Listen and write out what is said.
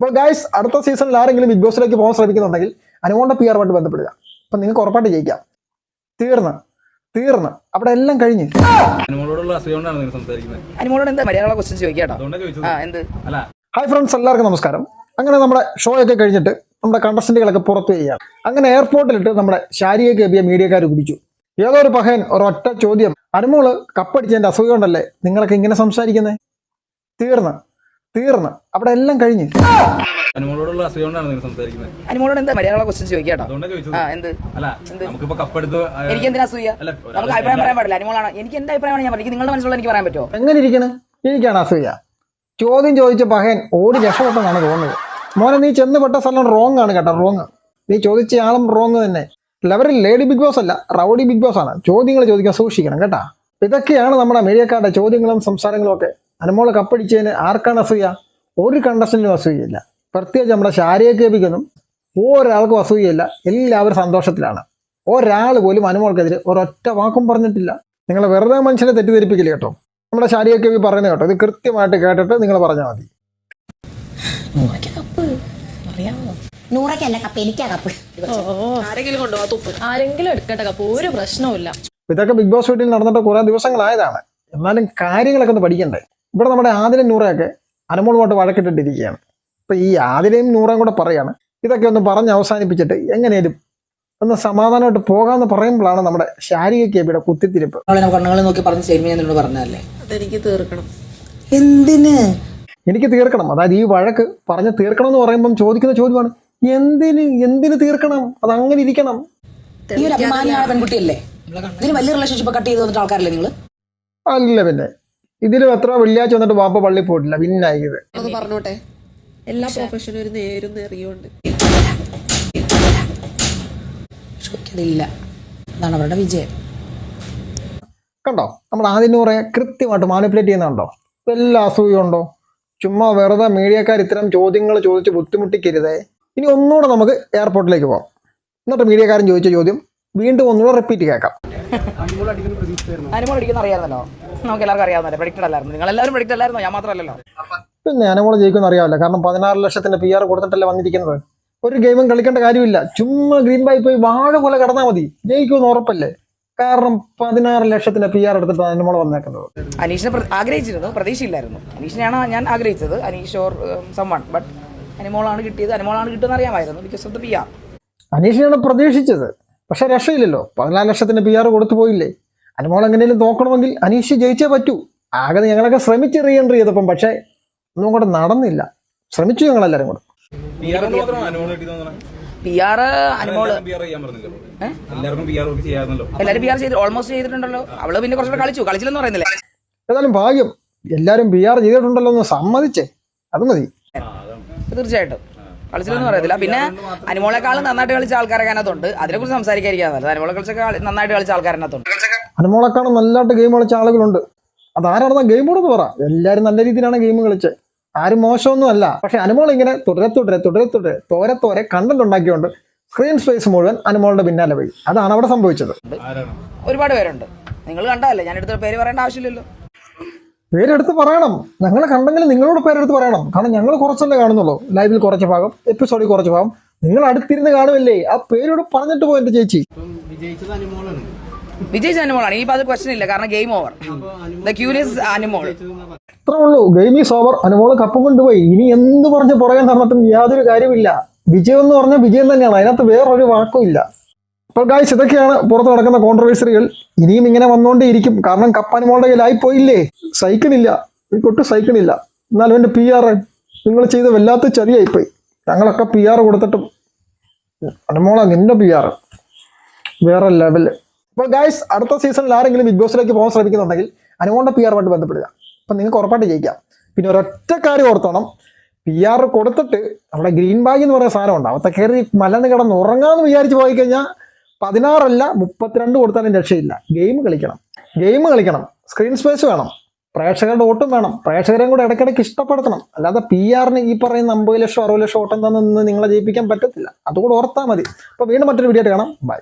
അപ്പോൾ ഗായ്സ് അടുത്ത സീസണിൽ ആരെങ്കിലും ബിഗ് ബോസിലേക്ക് പോകാൻ ശ്രമിക്കുന്നുണ്ടെങ്കിൽ അനുകൊണ്ട പി ആറുമായിട്ട് ബന്ധപ്പെടുക. അപ്പം നിങ്ങൾക്ക് ഉറപ്പായിട്ട് ജയിക്കാം. തീർന്ന്. തീർന്ന്. അവിടെ എല്ലാം കഴിഞ്ഞ്. ഹായ് ഫ്രണ്ട്സ് എല്ലാവർക്കും നമസ്കാരം. അങ്ങനെ നമ്മുടെ ഷോ ഒക്കെ കഴിഞ്ഞിട്ട് നമ്മുടെ കണ്ടസ്റ്റന്റുകളൊക്കെ പുറത്തു വരികയാണ് അങ്ങനെ എയർപോർട്ടിലിട്ട് നമ്മുടെ ശാരിയൊക്കെ കയറിയ മീഡിയക്കാർ പിടിച്ചു. ഏതോ ഒരു പഹയൻ ഒരൊറ്റ ചോദ്യം. അനുമോൾ കപ്പടിച്ചതിന്റെ അസുഖം ഉണ്ടല്ലേ നിങ്ങളൊക്കെ ഇങ്ങനെ സംസാരിക്കുന്നേ? തീർന്ന്. തീർന്ന്. അവിടെ എല്ലാം കഴിഞ്ഞ്. അനുമോളോടുള്ള സംസാരിക്കുന്നത്. അനുമോളോട് എന്താ ക്വസ്റ്റ്യൻ ചോദിക്കാട്ടോ ആ എന്ത്? നമുക്കിപ്പോ കപ്പെടുത്ത് എനിക്ക് എന്തിനാ അസൂയ? അല്ല നമുക്ക് അഭിപ്രായം പറയാൻ പാടില്ല. അനുമോളാണ്. എനിക്ക് എന്താ അഭിപ്രായമാണ് ഞാൻ പറഞ്ഞത് നിങ്ങളുടെ മനസ്സിലുള്ള എനിക്ക് പറയാൻ പറ്റുമോ? എങ്ങനെ ഇരിക്കണ്? എനിക്കാണ് അസൂയ. ചോദ്യം ചോദിച്ച പഹയൻ ഓടി രക്ഷപ്പെട്ടെന്നാണ് തോന്നുന്നത്. മോനെ നീ ചെന്ന് പെട്ട സ്ഥലം റോങ് ആണ് കേട്ടോ റോങ് നീ ചോദിച്ച ആളും റോങ് തന്നെ. ലെവറിൽ ലേഡി ബിഗ് ബോസ് അല്ല റൗഡി ബിഗ് ബോസ് ആണ്. ചോദ്യങ്ങൾ ചോദിക്കാൻ സൂക്ഷിക്കണം കേട്ടാ. ഇതൊക്കെയാണ് നമ്മുടെ മീഡിയക്കാരുടെ ചോദ്യങ്ങളും സംസാരങ്ങളും ഒക്കെ. അനുമോൾ കപ്പടിച്ചതിന് ആർക്കാണ് അസൂയ? ഒരു കണ്ടസ്റ്റിനും അസൂയയില്ല. പ്രത്യേകിച്ച് നമ്മുടെ ശാരീരിക കേൾപ്പിക്കൊന്നും ഒരാൾക്കും അസൂയയില്ല. എല്ലാവരും സന്തോഷത്തിലാണ്. ഒരാൾ പോലും അനുമോൾക്കെതിരെ ഒരൊറ്റ വാക്കും പറഞ്ഞിട്ടില്ല. നിങ്ങൾ വെറുതെ മനുഷ്യനെ തെറ്റിദ്ധരിപ്പിക്കില്ല കേട്ടോ? നമ്മുടെ ശാരീരിക കേൾവി പറയുന്നത് കേട്ടോ. ഇത് കൃത്യമായിട്ട് കേട്ടിട്ട് നിങ്ങൾ പറഞ്ഞാൽ മതി. കപ്പ്. അറിയാമോ നൂറയ്ക്കല്ല കപ്പ്. എനിക്കാ കപ്പ്. ആരെങ്കിലും കൊണ്ടുപോകാ. തുപ്പ്. ആരെങ്കിലും എടുക്കട്ടെ കപ്പ്. ഒരു പ്രശ്നവുമില്ല. ഇതൊക്കെ ബിഗ് ബോസ് വീട്ടിൽ നടന്നിട്ട് കുറെ ദിവസങ്ങളായതാണ്. എന്നാലും കാര്യങ്ങളൊക്കെ ഒന്ന് പഠിക്കണ്ടേ? ഇവിടെ നമ്മുടെ ആദിലും നൂറയൊക്കെ അനുമോളുമായിട്ട് വഴക്കിട്ടിട്ടിരിക്കുകയാണ്. അപ്പോൾ ഈ ആദിലയും നൂറയും കൂടെ പറയാണ്. ഇതൊക്കെ ഒന്ന് പറഞ്ഞ് അവസാനിപ്പിച്ചിട്ട് എങ്ങനെയും ഒന്ന് സമാധാനമായിട്ട് പോകാമെന്ന് പറയുമ്പോഴാണ് നമ്മുടെ ശാരീരിക കേബിയുടെ കുത്തിത്തിരിപ്പ്. കണ്ണുകളെ നോക്കി പറഞ്ഞ് അതെനിക്ക് തീർക്കണം. എന്തിന്? എനിക്ക് തീർക്കണം. അതായത് ഈ വഴക്ക് പറഞ്ഞ് തീർക്കണം എന്ന് പറയുമ്പം ചോദിക്കുന്ന ചോദ്യമാണ് എന്തിന്? എന്തിന് തീർക്കണം? അത് അങ്ങനെ ഇരിക്കണം. ഈ ഒരു അഭിമാനിയായ പെൺകുട്ടിയല്ലേ? ഇതിന് വലിയ റിലേഷൻഷിപ്പ് കട്ട് ചെയ്ത് വന്നിട്ട് ആൾക്കാരല്ലേ നിങ്ങൾ അല്ല പിന്നെ. ഇതിലും എത്ര വെള്ളിയാഴ്ച വന്നിട്ട് വാപ്പ പള്ളി പോയിട്ടില്ല ഒന്ന് പറഞ്ഞോട്ടെ. എല്ലാ പ്രൊഫഷനും ഒരു നേരും നെറിയുണ്ട് ചോദിക്കതില്ല അതാണ് അവരുടെ വിജയം. കണ്ടോ? നമ്മൾ ആദ്യം കുറെ കൃത്യമായിട്ട് മാനിപ്പുലേറ്റ് ചെയ്യുന്നുണ്ടോ? എല്ലാ അസൂയുണ്ടോ ചുമ്മാ വെറുതെ മീഡിയക്കാർ ഇത്തരം ചോദ്യങ്ങൾ ചോദിച്ച് ബുദ്ധിമുട്ടിക്കരുതേ. ഇനി ഒന്നുകൂടെ നമുക്ക് എയർപോർട്ടിലേക്ക് പോകാം. എന്നിട്ട് മീഡിയക്കാരൻ ചോദിച്ച ചോദ്യം വീണ്ടും ഒന്നുകൂടെ റിപ്പീറ്റ് കേൾക്കാം. അനുമോൾ അടിക്കുന്ന അറിയാമല്ലോ നമുക്ക് എല്ലാവർക്കും അറിയാവുന്നല്ലേ പ്രഡിക്റ്റഡ് അല്ലായിരുന്നു. നിങ്ങൾ എല്ലാവരും പ്രഡിക്റ്റ് അല്ലായിരുന്നോ? ഞാൻ മാത്രമല്ലല്ലോ. പിന്നെ അനുമോൾ ജയിക്കുമെന്ന് അറിയാമല്ലോ. കാരണം പതിനാറ് ലക്ഷത്തിന്റെ പി ആർ കൊടുത്തിട്ടല്ലേ വന്നിരിക്കുന്നത്. ഒരു ഗെയിമും കളിക്കേണ്ട കാര്യമില്ല. ചുമ്മാ ഗ്രീൻ ബൈ പോയി വാഴ പോലെ കടന്നാൽ മതി. ജയിക്കുമെന്ന് ഉറപ്പല്ലേ? കാരണം പതിനാറ് ലക്ഷത്തിന്റെ പി ആർ എടുത്തിട്ട് മോളെ വന്നേക്കുന്നത്. അനീഷിനെ ആഗ്രഹിച്ചിരുന്നു. പ്രതീക്ഷയില്ലായിരുന്നു. അനീഷിനെയാണ് ഞാൻ ആഗ്രഹിച്ചത്. അനീഷ് ഓർ സമ്മൺ ബട്ട് അനിമോളാണ് കിട്ടിയത്. അനിമോളാണ് കിട്ടുമെന്ന് അറിയാമായിരുന്നു because of the P R അനീഷിനെയാണ് പ്രതീക്ഷിച്ചത്. പക്ഷെ രക്ഷയില്ലല്ലോ. പതിനാല് ലക്ഷത്തിന്റെ പി ആർ കൊടുത്തു പോയില്ലേ? അനുമോൾ എങ്ങനെയും നോക്കണമെങ്കിൽ അനീഷ് ജയിച്ചേ പറ്റൂ. ആകെ ഞങ്ങളൊക്കെ ശ്രമിച്ച് റീ എൻട്രി ചെയ്തപ്പം പക്ഷേ ഒന്നും കൂടെ നടന്നില്ല. ശ്രമിച്ചു ഞങ്ങളെല്ലാരും കൂടെ. പി ആർ കിട്ടിയത് പി ആർ അനുമോൾ. പി ചെയ്ത് ഓൾമോസ്റ്റ് ചെയ്തിട്ടുണ്ടല്ലോ. അവൾ പിന്നെ കുറച്ചുകൂടെ കളിച്ചു. കളിച്ചില്ലെന്ന് പറയുന്നില്ല? ഏതായാലും ഭാഗ്യം. എല്ലാരും പി ആർ ചെയ്തിട്ടുണ്ടല്ലോ എന്ന് സമ്മതിച്ചേ. അത് മതി. തീർച്ചയായിട്ടും. കളിച്ചില്ലെന്ന് പറയത്തില്ല. പിന്നെ അനുമോളെക്കാളും നന്നായിട്ട് കളിച്ച ആൾക്കാരൊക്കെ അതിനകത്തുണ്ട്. അതിനെക്കുറിച്ച് സംസാരിക്കാതിരിക്കാൻ അനുമോളെ കളിച്ചൊക്കെ നന്നായിട്ട് കളിച്ച ആൾക്കാരനകത്തുണ്ട് അനുമോളെക്കാളും നല്ലതായിട്ട് ഗെയിം കളിച്ച ആളുകളുണ്ട്. അതാരാണെന്ന ഗെയിം കൂടെ പറ. എല്ലാവരും നല്ല രീതിയിലാണ് ഗെയിം കളിച്ചത്. ആരും മോശമൊന്നും അല്ല പക്ഷെ അനുമോൾ ഇങ്ങനെ തുടരെ തുടരെ തുടരെ തുടരെ തോരെ തോരെ കണ്ടന്റ് ഉണ്ടാക്കിയോണ്ട് സ്ക്രീൻ സ്പേസ് മുഴുവൻ അനുമോളുടെ പിന്നാലെ പോയി. അതാണ് അവിടെ സംഭവിച്ചത്. ഒരുപാട് പേരുണ്ട്. നിങ്ങൾ കണ്ടതല്ലേ? ഞാൻ എടുത്ത പേര് പറയേണ്ട ആവശ്യമില്ലല്ലോ. പേരെടുത്ത് പറയണം. ഞങ്ങൾ കണ്ടെങ്കിൽ നിങ്ങളോട് പേരെടുത്ത് പറയണം. കാരണം ഞങ്ങൾ കുറച്ചല്ലേ കാണുന്നുള്ളൂ. ലൈവിൽ കുറച്ച് ഭാഗം എപ്പിസോഡിൽ കുറച്ച് ഭാഗം. നിങ്ങൾ അടുത്തിരുന്ന് കാണുമല്ലേ? ആ പേരോട് പറഞ്ഞിട്ട് പോയി എന്റെ ചേച്ചി. വിജയിച്ച അനുമോളാണ് ഇനിയിപ്പോൾ അത് ക്വസ്റ്റൻ ഇല്ല. കാരണം game over the curious Anumol ഇത്രേ ഉള്ളൂ. ഗെയിം ഈസ് ഓവർ അനുമോൾ കപ്പും കൊണ്ടുപോയി. ഇനി എന്ത് പറഞ്ഞ് പുറകെ നടന്നിട്ടും യാതൊരു കാര്യമില്ല. വിജയം എന്ന് പറഞ്ഞാൽ വിജയം തന്നെയാണ്. അതിനകത്ത് വേറൊരു വാക്കും ഇല്ല. അപ്പോൾ ഗായ്സ് ഇതൊക്കെയാണ് പുറത്ത് നടക്കുന്ന കോൺട്രവേഴ്സറികൾ ഇനിയും ഇങ്ങനെ വന്നുകൊണ്ടേയിരിക്കും കാരണം കപ്പ് അനുമോളുടെ കയ്യിലായി പോയില്ലേ? സഹിക്കണില്ല. ഈ കൊട്ട് സഹിക്കണില്ല. എന്നാലും എന്റെ പി ആർ നിങ്ങൾ ചെയ്ത വല്ലാത്ത ചതിയായിപ്പോയി. ഞങ്ങളൊക്കെ പി ആർ കൊടുത്തിട്ടും. അനുമോളാണ് നിന്റെ പി ആർ വേറെ ലെവൽ അപ്പോൾ ഗായ്സ് അടുത്ത സീസണിൽ ആരെങ്കിലും ബിഗ് ബോസിലേക്ക് പോകാൻ ശ്രമിക്കുന്നുണ്ടെങ്കിൽ അനുമോളുടെ പി ആറുമായിട്ട് ബന്ധപ്പെടുക. അപ്പം നിങ്ങൾക്ക് ഉറപ്പായിട്ട് ജയിക്കാം. പിന്നെ ഒരൊറ്റ കാര്യം ഓർത്തോണം. പി ആർ കൊടുത്തിട്ട് അവിടെ ഗ്രീൻ ബാഗ് എന്ന് പറയുന്ന സാധനം ഉണ്ട്. അവിടെ കയറി മലന്ന് കിടന്ന് ഉറങ്ങാന്ന് വിചാരിച്ച് പോയി കഴിഞ്ഞാൽ പതിനാറല്ല മുപ്പത്തിരണ്ട് കൊടുത്താലും രക്ഷയില്ല. ഗെയിം കളിക്കണം. ഗെയിം കളിക്കണം. സ്ക്രീൻ സ്പേസ് വേണം. പ്രേക്ഷകരുടെ ഓട്ടും വേണം. പ്രേക്ഷകരെയും കൂടെ ഇടയ്ക്കിടയ്ക്ക് ഇഷ്ടപ്പെടുത്തണം. അല്ലാതെ പി ആറിന് ഈ പറയുന്ന അമ്പത് ലക്ഷം അറുപത് ലക്ഷം ഓട്ടം തന്നെ നിങ്ങളെ ജയിപ്പിക്കാൻ പറ്റത്തില്ല. അതുകൂടെ ഓർത്താൽ മതി. അപ്പോൾ വീണ്ടും മറ്റൊരു വീഡിയോ കാണാം. ബൈ